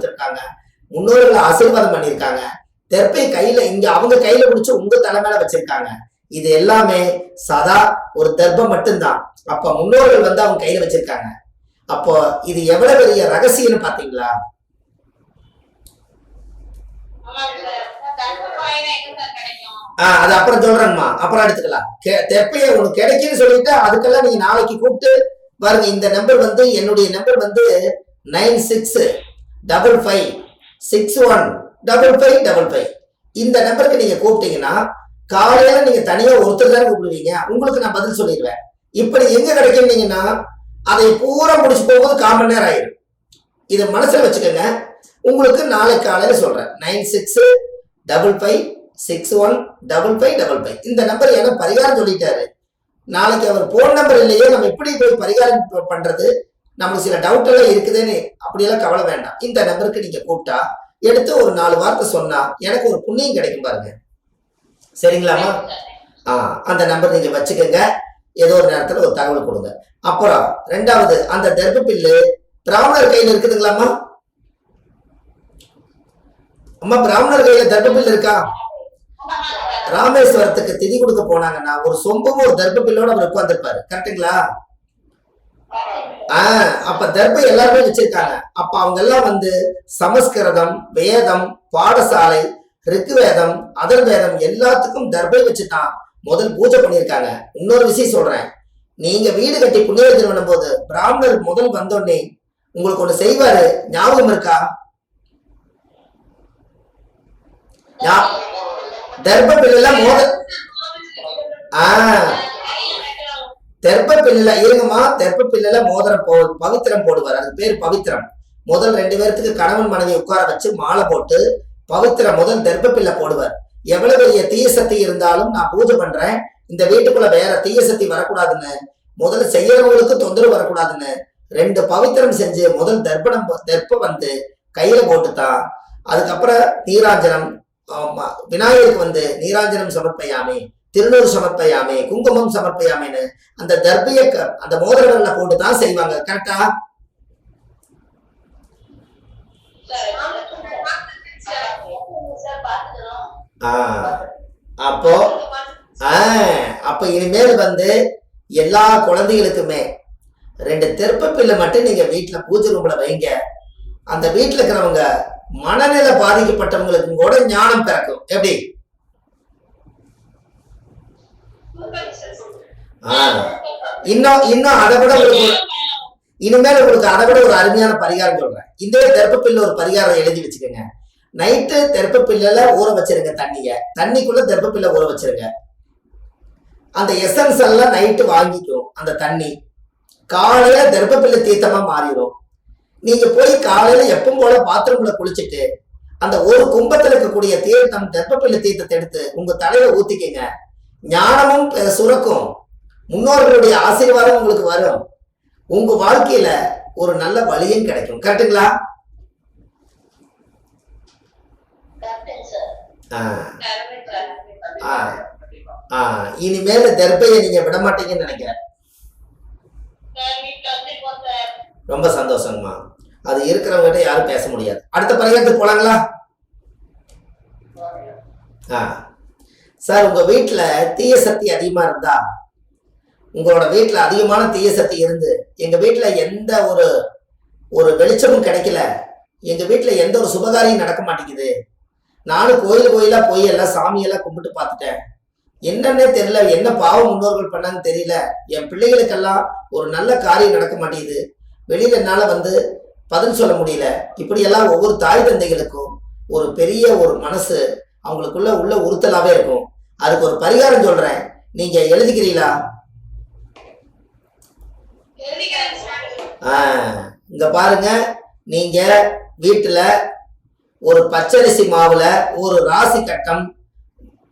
கொடுத்துருக்காங்க. முன்னோர்கள் ஆசீர்வாதம் பண்ணியிருக்காங்க. தெற்பை கையில இங்க அவங்க கையில பிடிச்சு உங்க தலைமையில வச்சிருக்காங்க. இது எல்லாமே சதா ஒரு தெர்ப்பம் மட்டும்தான். அப்ப முன்னோர்கள் வந்து அவங்க கையில வச்சிருக்காங்க. அப்போ இது எவ்வளவு பெரிய ரகசியம்னு பாத்தீங்களா? ஆஹ் அது அப்புறம் சொல்றேங்கம்மா அப்புறம் எடுத்துக்கலாம். தெப்பைய உனக்கு கிடைக்குன்னு சொல்லிட்டு அதுக்கெல்லாம் நீங்க நாளைக்கு கூப்பிட்டு பாருங்க. இந்த நம்பர் வந்து என்னுடைய நம்பர் வந்து nine six double five six one double five double five இந்த நம்பருக்கு நீங்க கூப்பிட்டீங்கன்னா காலையில நீங்க தனியா ஒருத்தர் தான் கூப்பிடுவீங்க. உங்களுக்கு நான் பதில் சொல்லிடுவேன். இப்படி எங்க கிடைக்கிறீங்கன்னா அதை பூரா முடிச்சு போகும்போது கால் மணி நேரம் ஆயிடும். இதை மனசுல வச்சுக்கோங்க. உங்களுக்கு நாளை காலையில சொல்றேன். Nine six double five six one double five double five இந்த நம்பர் ஏன்னா பரிகாரம் சொல்லிட்டாரு. நாளைக்கு அவர் போன் நம்பர் இல்லையே நம்ம எப்படி போய் பரிகாரம் பண்றது? நமக்கு சில டவுட் எல்லாம் இருக்குதுன்னு அப்படியெல்லாம் கவலை வேண்டாம். இந்த நம்பருக்கு நீங்க கூப்பிட்டா எடுத்து ஒரு நாலு வார்த்தை சொன்னா எனக்கு ஒரு புண்ணியம் கிடைக்கும் பாருங்க. சரிங்களாம்மா? ஆ அந்த நம்பர் நீங்க வச்சுக்கோங்க. ஏதோ ஒரு நேரத்துல ஒரு தகவல் கொடுங்க. அப்புறம் ரெண்டாவது அந்த தர்ப்பு பில்லு பிராமணர் கையில இருக்குதுங்களாம்மா? அம்மா பிராமணர் கையில தர்ப்பு பில்லு இருக்கா? ராமேஸ்வரத்துக்கு திதி கொடுக்க போனாங்கன்னா ஒரு சொம்பும் ஒரு தர்ப்பு பில்லோட அவர் உட்கார்ந்துருப்பாரு. கரெக்டுங்களா ஆஹ் அப்ப தர்பை எல்லாருமே வச்சிருக்காங்க. அப்ப அவங்க எல்லாம் வந்து சமஸ்கிருதம் வேதம் பாடசாலை ரிக்குவேதம் அதர்வேதம் எல்லாத்துக்கும் தர்பை வச்சுதான் முதல் பூஜை பண்ணியிருக்காங்க. இன்னொரு விஷயம் சொல்றேன். நீங்க வீடு கட்டி புண்ணியத்தில் பண்ணும்போது பிராமணர் முதல் வந்தோடனே உங்களுக்கு ஒண்ணு செய்வாரு? ஞாபகம் இருக்கா? ஞா- தர்ப பில்லுல மோத ஆஹ் தெற்ப பில்லுல இருங்கம்மா தெற்ப மோதிரம் போ பவித்திரம் போடுவார். அது பேர் பவித்திரம். முதல் ரெண்டு பேர்த்துக்கு கணவன் மனைவி உட்கார வச்சு மாலை போட்டு பவித்திரம் முதல் தெற்ப போடுவார். எவ்வளவு பெரிய தீய சக்தி இருந்தாலும் நான் பூஜை பண்றேன். இந்த வீட்டுக்குள்ள வேற தீய சக்தி வரக்கூடாதுன்னு. முதல்ல செய்யறவங்களுக்கு தொந்தரவு வரக்கூடாதுன்னு. ரெண்டு பவித்திரம் செஞ்சு முதல் தர்ப்பணம் தெற்ப வந்து கையில போட்டுத்தான். அதுக்கப்புறம் நீராஞ்சனம் விநாயகருக்கு வந்து நீராஞ்சனம் சமர்ப்பையாமே. திருநூறு சமர்ப்பையாமே குங்குமம் சமர்ப்பையாமேன்னு அந்த தர்பிய க- அந்த மோதிரவரில் போட்டு தான் செய்வாங்க கரெக்டா அப்போ ஆ அப்ப இனிமேல் வந்து எல்லா குழந்தைகளுக்குமே ரெண்டு தெற்ப மட்டும் நீங்க வீட்டுல பூஜை ரூம்ல வைங்க. அந்த வீட்டுல இருக்கிறவங்க மனநிலை பாதிக்கப்பட்டவங்களுக்கு கூட ஞானம் பிறக்கும். எப்படி ஆ இன்னும் இன்னும் அதை விட ஒரு- இனிமேல் உங்களுக்கு அதை விட ஒரு அருமையான பரிகாரம் சொல்றேன். இந்த தெற்ப பில்லு ஒரு பரிகாரம் எழுதி வச்சுக்கோங்க. நைட்டு தெற்ப பில்லுல ஊற வச்சிருங்க தண்ணிய. தண்ணிக்குள்ள தெற்ப பில்ல ஊற வச்சிருங்க. அந்த எசன்ஸ் எல்லாம் நைட்டு வாங்கிக்கும் அந்த தண்ணி. காலையில தெற்ப பில்லு தீர்த்தமா மாறிடும். நீங்க போய் காலையில எப்பவும் போல பாத்ரூம்ல குளிச்சுட்டு அந்த ஒரு கும்பத்துல இருக்கக்கூடிய தீர்த்தம் பில்லு தீர்த்தத்தை எடுத்து உங்க தலையில ஊத்திக்கங்க. ஞானமும் சுரக்கும். முன்னோர்களுடைய ஆசீர்வாதம் உங்களுக்கு வரும். உங்க வாழ்க்கையில ஒரு நல்ல வழியும் கிடைக்கும். கரெக்டுங்களா ஆ, ஆ, ஆ. இனிமேல் தெர்பையை நீங்க விட மாட்டீங்கன்னு நினைக்கிறேன். ரொம்ப சந்தோஷங்கம்மா. அது இருக்கிறவங்ககிட்ட யாரும் பேச முடியாது. அடுத்த பரிகாரத்துக்கு போலாங்களா? ஆ. சார் உங்க வீட்டுல தீய சக்தி அதிகமா இருந்தா? உங்களோட வீட்டுல அதிகமான தீய சக்தி இருந்து எங்க வீட்டுல எந்த ஒரு ஒரு வெளிச்சமும் கிடைக்கல. எங்க வீட்டுல எந்த ஒரு சுபகாரியம் நடக்க மாட்டேங்குது. நானும் கோயில் கோயிலா போய் எல்லாம் சாமியெல்லாம் கும்பிட்டு பார்த்துட்டேன். என்னன்னே தெரியல என்ன பாவம் முன்னோர்கள் பண்ணாங்கன்னு தெரியல. என் பிள்ளைகளுக்கெல்லாம் ஒரு நல்ல காரியம் நடக்க மாட்டேங்குது. வெளியில என்னால வந்து பதில் சொல்ல முடியல. இப்படியெல்லாம் ஒவ்வொரு தாய் தந்தைகளுக்கும் ஒரு பெரிய ஒரு மனசு அவங்களுக்குள்ள உள்ள உறுத்தலாவே இருக்கும். அதுக்கு ஒரு பரிகாரம் சொல்றேன். நீங்க எழுதிக்கிறீங்களா? இங்க பாருங்க. நீங்க வீட்டுல ஒரு பச்சரிசி மாவுல ஒரு ராசி கட்டம்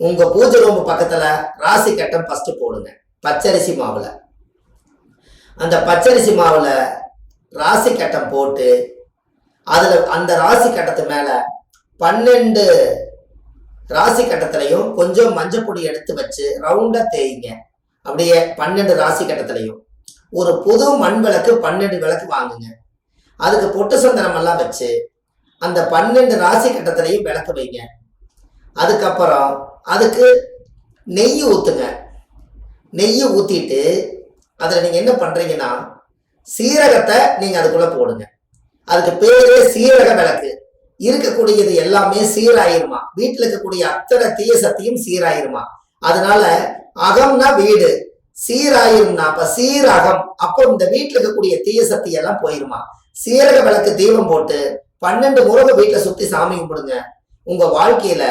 உங்க பூஜை ரூம் பக்கத்துல ராசி கட்டம் ஃபர்ஸ்ட் போடுங்க. பச்சரிசி மாவுல. அந்த பச்சரிசி மாவுல ராசி கட்டம் போட்டு அதுல அந்த ராசி கட்டத்து மேல பன்னெண்டு ராசி கட்டத்திலையும் கொஞ்சம் மஞ்சள் பொடி எடுத்து வச்சு ரவுண்டா தேய்ங்க. அப்படியே பன்னெண்டு ராசி கட்டத்திலையும். ஒரு புது மண் விளக்கு பன்னெண்டு விளக்கு வாங்குங்க. அதுக்கு பொட்டு சந்தனம் எல்லாம் வச்சு அந்த பன்னெண்டு ராசி கட்டத்திலையும் விளக்கு வைங்க. அதுக்கப்புறம் அதுக்கு நெய் ஊற்றுங்க நெய் ஊற்றிட்டு அதில் நீங்கள் என்ன பண்ணுறீங்கன்னா சீரகத்தை நீங்கள் அதுக்குள்ளே போடுங்க. அதுக்கு பேரே சீரக விளக்கு. இருக்கக்கூடியது எல்லாமே சீராயிருமா? வீட்டில் இருக்கக்கூடிய அத்தனை தீய சக்தியும் சீராயிருமா? அதனால அகம்னா வீடு சீராயிரும்னா அப்ப சீரகம். அப்போ இந்த வீட்டில் இருக்கக்கூடிய தீய சக்தி எல்லாம் போயிருமா? சீரக விளக்கு தீபம் போட்டு பன்னெண்டு முருக வீட்டுல சுத்தி சாமி கும்பிடுங்க. உங்க வாழ்க்கையில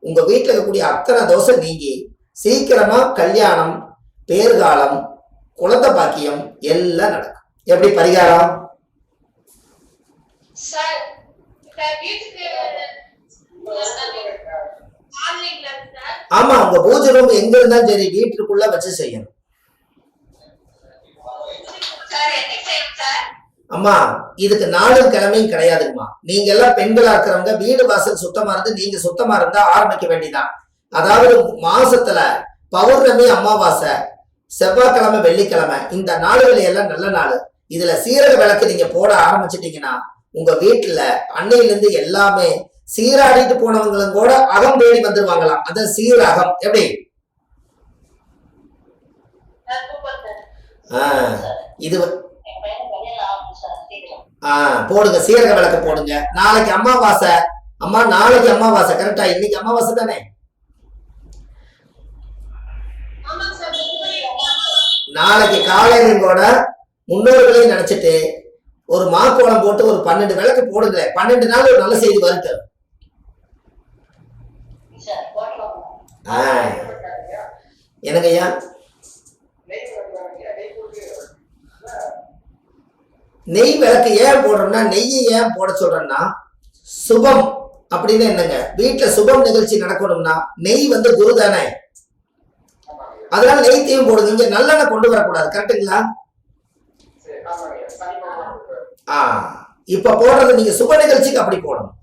உங்க வீட்டுல இருக்கக்கூடிய அத்தனை தோசை நீங்கி சீக்கிரமா கல்யாணம் பேர்காலம் குழந்தை பாக்கியம் எல்லாம் நடக்கும். எப்படி பரிகாரம்? ஆமா உங்க பூஜை ரூம் எங்க இருந்தாலும் சரி வீட்டுக்குள்ள வச்சு செய்யணும். அம்மா இதுக்கு நாளும் கிழமையும் கிடையாதுங்கம்மா. நீங்க எல்லாம் பெண்களா இருக்கிறவங்க வீடு வாசல் சுத்தமா இருந்து நீங்க சுத்தமா இருந்தா ஆரம்பிக்க வேண்டிதான் அதாவது மாசத்துல பௌர்ணமி அமாவாசை செவ்வாய்க்கிழமை வெள்ளிக்கிழமை இந்த நாடுகளை எல்லாம் நல்ல நாள். இதுல சீரக விளக்கு நீங்க போட ஆரம்பிச்சிட்டீங்கன்னா உங்க வீட்டுல அன்னையில இருந்து எல்லாமே சீராடிட்டு போனவங்களும் கூட அகம் தேடி வந்துருவாங்களாம். அந்த சீரகம் எப்படி? சார் ஆஹ் இது ஆ போடுங்க சீரக விளக்கு போடுங்க. நாளைக்கு அமாவாசை. அம்மா நாளைக்கு அமாவாசை கரெக்டா இன்னைக்கு அமாவாசை தானே? நாளைக்கு காலையிலும் கூட முன்னோர்களையும் நினைச்சிட்டு ஒரு மாக்கோளம் போட்டு ஒரு பன்னெண்டு விளக்கு போடுங்க பன்னெண்டு நாள் ஒரு நல்ல செய்தி வருது. ஆ. எனக்கு ஐயா? நெய் விளக்கு ஏன் போடுறோம்னா நெய்யை ஏன் போட சொல்றேன்னா சுபம் அப்படின்னு என்னங்க? வீட்டுல சுபம் நிகழ்ச்சி நடக்கணும்னா நெய் வந்து குரு தானே? அதனால நெய்த்தையும் போடுங்க. இங்க நல்லெண்ணெய் கொண்டு வரக்கூடாது. கரெக்டுங்களா இப்ப போடுறது நீங்க சுப நிகழ்ச்சிக்கு அப்படி போடணும்.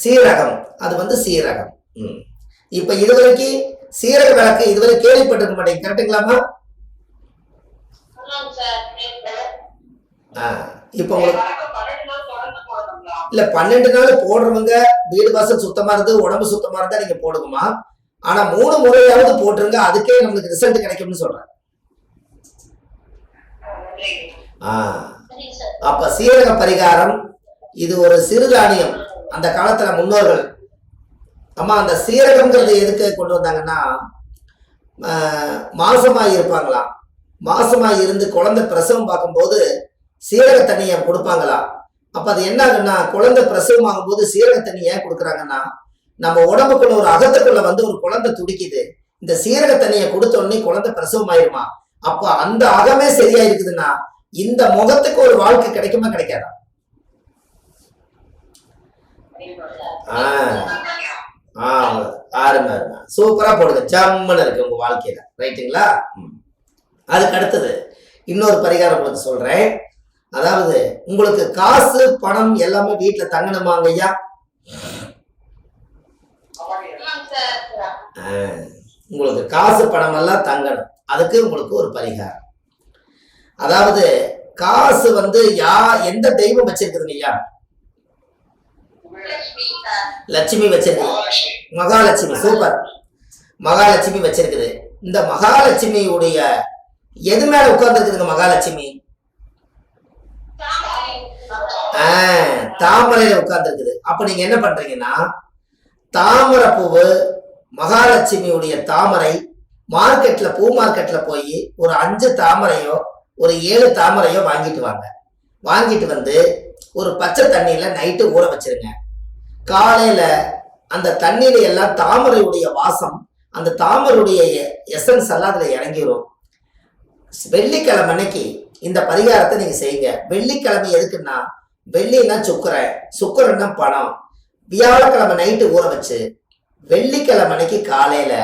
சீரகம் அது வந்து சீரகம். ம். இப்ப இதுவரைக்கும் சீரக விளக்கு இதுவரை கேள்விப்பட்டிருக்க மாட்டேங்க கரெக்டுங்களாமா இப்போ இல்ல பன்னெண்டு நாள் போடுறவங்க வீடு வாசல் சுத்தமா இருந்து உடம்பு சுத்தமா இருந்தா நீங்க போடுங்கம்மா. ஆனா மூணு முறையாவது போட்டுருங்க அதுக்கே நம்மளுக்கு ரிசல்ட் கிடைக்கும்னு சொல்றேன். அப்ப சீரக பரிகாரம் இது ஒரு சிறுதானியம். அந்த காலத்துல முன்னோர்கள் அம்மா அந்த சீரகம்ங்கிறது எதுக்கு கொண்டு வந்தாங்கன்னா ஆஹ், மாசமாய் இருப்பாங்களாம். மாசமாய் இருந்து குழந்தை பிரசவம் பார்க்கும்போது சீரக தண்ணியை கொடுப்பாங்களாம்? அப்ப அது என்ன ஆகுன்னா குழந்தை பிரசவம் ஆகும்போது சீரக தண்ணி ஏன் கொடுக்குறாங்கன்னா நம்ம உடம்புக்குள்ள ஒரு அகத்துக்குள்ள வந்து ஒரு குழந்தை துடிக்குது. இந்த சீரக தண்ணியை கொடுத்த உடனே குழந்தை பிரசவம் ஆயிருமா அப்ப அந்த அகமே சரியா இருக்குதுன்னா இந்த முகத்துக்கு ஒரு வாழ்க்கை கிடைக்குமா கிடைக்காதா? ஆ. ஆ சூப்பரா போடுங்க. ஜம்முன்னு இருக்கு உங்க வாழ்க்கையில. ரைட்டுங்களா? ம். அதுக்கு அடுத்தது இன்னொரு பரிகாரம் உங்களுக்கு சொல்றேன். அதாவது உங்களுக்கு காசு பணம் எல்லாமே வீட்டுல தங்கணுமாங்க ஐயா ஆ, உங்களுக்கு காசு பணம் எல்லாம் தங்கணும். அதுக்கு உங்களுக்கு ஒரு பரிகாரம். அதாவது காசு வந்து யா எந்த தெய்வம் வச்சிருக்குதுங்க ஐயா லட்சுமி வச்சிருக்கு மகாலட்சுமி சூப்பர் மகாலட்சுமி வச்சிருக்குது. இந்த மகாலட்சுமியுடைய எது மேல உட்கார்ந்துருக்குதுங்க மகாலட்சுமி? தாமரையில உட்கார்ந்துருக்குது. அப்ப நீங்க என்ன பண்றீங்கன்னா தாமரை பூவு மகாலட்சுமியுடைய தாமரை மார்க்கெட்ல பூ மார்க்கெட்ல போய் ஒரு அஞ்சு தாமரையோ ஒரு ஏழு தாமரையோ வாங்கிட்டு வாங்க. வாங்கிட்டு வந்து ஒரு பச்சை தண்ணியில நைட்டு ஊற வச்சிருங்க. காலையில அந்த தண்ணீர் எல்லாம் தாமரையுடைய வாசம் அந்த தாமரையுடைய எசன்ஸ் எல்லாம் அதில் இறங்கிடும் வெள்ளிக்கிழமை அன்னைக்கு இந்த பரிகாரத்தை நீங்க செய்யுங்க. வெள்ளிக்கிழமை எதுக்குன்னா வெள்ளின்னா சுக்கரை சுக்கரன்னா பணம். வியாழக்கிழமை நைட்டு ஊற வச்சு வெள்ளிக்கிழமை அன்னைக்கு காலையில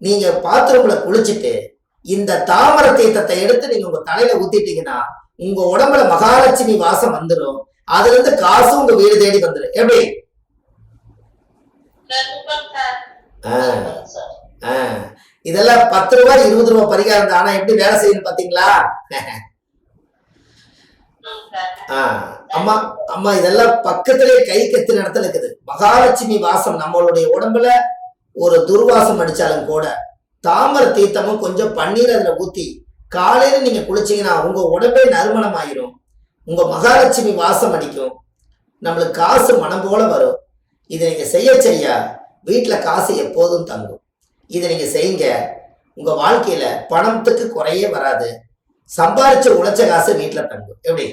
நீங்க பாத்ரூம்ல குளிச்சுட்டு இந்த தாமர தீர்த்தத்தை எடுத்து நீங்க உங்க தலையில ஊத்திட்டீங்கன்னா உங்க உடம்புல மகாலட்சுமி வாசம் வந்துடும் அதுல இருந்து காசும் உங்க வீடு தேடி வந்துடும் எப்படி? இதெல்லாம் பத்து ரூபாய் இருபது ரூபாய் பரிகாரம் தான். ஆனா எப்படி வேலை செய்யுது பாத்தீங்களா? அம்மா அம்மா இதெல்லாம் பக்கத்திலே கை கத்து நடத்தல இருக்குது. மகாலட்சுமி வாசம் நம்மளுடைய உடம்புல ஒரு துர்வாசம் அடிச்சாலும் கூட தாமரை தீர்த்தமும் கொஞ்சம் பன்னீர் அதில் ஊற்றி காலையில நீங்க குளிச்சீங்கன்னா உங்க உடம்பே நறுமணம் ஆயிரும் உங்க மகாலட்சுமி வாசம் அடிக்கும். நம்மளுக்கு காசு மனம் போல வரும். இதை நீங்க செய்ய செய்ய வீட்டில் காசு எப்போதும் தங்கும். இதை நீங்க செய்யுங்க. உங்க வாழ்க்கையில பணத்துக்கு குறையே வராது. சம்பாரிச்சு உழைச்ச காசு வீட்டில் தங்கும். எப்படி?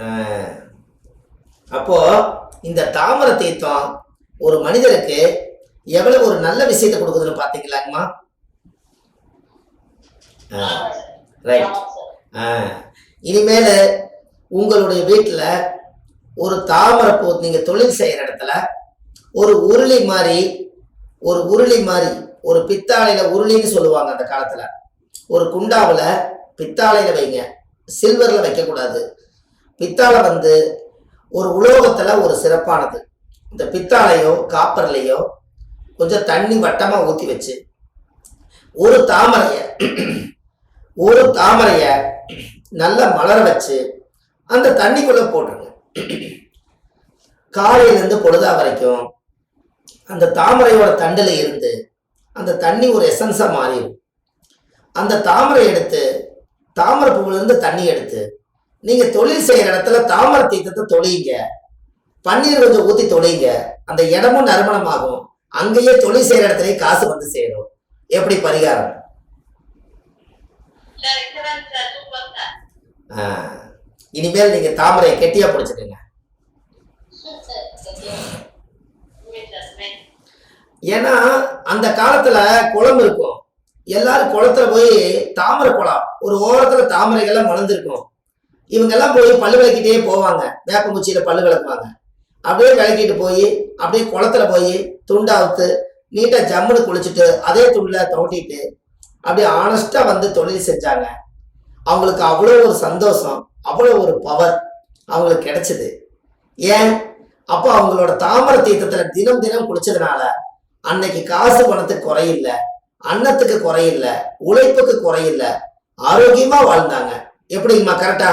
ஆ அப்போ இந்த தாமரை தீர்த்தம் ஒரு மனிதருக்கு எவ்வளவு ஒரு நல்ல விஷயத்தை கொடுக்குதுன்னு பாத்தீங்களாங்கம்மா? ரைட் இனிமேல் உங்களுடைய வீட்டில் ஒரு தாமரை பூ நீங்கள் தொழில் செய்கிற இடத்துல ஒரு உருளி மாதிரி ஒரு உருளி மாதிரி ஒரு பித்தாளையில் உருளின்னு சொல்லுவாங்க அந்த காலத்தில். ஒரு குண்டாவில் பித்தாளையில் வைங்க. சில்வரில் வைக்கக்கூடாது. பித்தாளை வந்து ஒரு உலோகத்தில் ஒரு சிறப்பானது. இந்த பித்தாலையோ காப்பர்லையோ கொஞ்சம் தண்ணி வட்டமாக ஊற்றி வச்சு ஒரு தாமரையை ஒரு தாமரையை நல்லா மலர வச்சு அந்த தண்ணிக்குள்ள போட்டுருங்க. காலையிலேருந்து பொழுதா வரைக்கும் அந்த தாமரையோட தண்டில் இருந்து அந்த தண்ணி ஒரு எசன்ஸாக மாறிடும் அந்த தாமரை எடுத்து தாமரை பூவிலேருந்து தண்ணி எடுத்து நீங்கள் தொழில் செய்கிற இடத்துல தாமரை தீர்த்தத்தை தொழிங்க பன்னீர் கொஞ்சம் ஊற்றி தொழிங்க அந்த இடமும் நறுமணமாகும். அங்கேயே தொழில் செய்கிற இடத்துலயே காசு வந்து சேரும். எப்படி பரிகாரம்? இனிமேல் நீங்க தாமரையை கெட்டியா பிடிச்சுக்கோங்க. ஏன்னா அந்த காலத்துல குளம் இருக்கும். எல்லாரும் குளத்துல போய் தாமரை குளம் ஒரு ஓரத்துல தாமரைகள்லாம் மலர்ந்துருக்கும் இவங்கெல்லாம் போய் பல்லு விளக்கிட்டே போவாங்க. வேப்பங்குச்சியில பல்லு விளக்குவாங்க. அப்படியே விளக்கிட்டு போய் அப்படியே குளத்துல போய் துண்டாவுத்து நீட்டா ஜம்முன்னு குளிச்சுட்டு அதே துண்டில் தோட்டிட்டு அப்படியே ஆனஸ்டா வந்து தொழில் செஞ்சாங்க. அவங்களுக்கு அவ்வளோ ஒரு சந்தோஷம் அவ்வளோ ஒரு பவர் அவங்களுக்கு கிடைச்சது. ஏன்? அப்போ அவங்களோட தாமர தீர்த்தத்துல தினம் தினம் குளிச்சதுனால அன்னைக்கு காசு பணத்துக்கு குறையில்ல அன்னத்துக்கு குறையில்லை உழைப்புக்கு குறையில்லை ஆரோக்கியமா வாழ்ந்தாங்க. எப்படிங்கம்மா கரெக்டா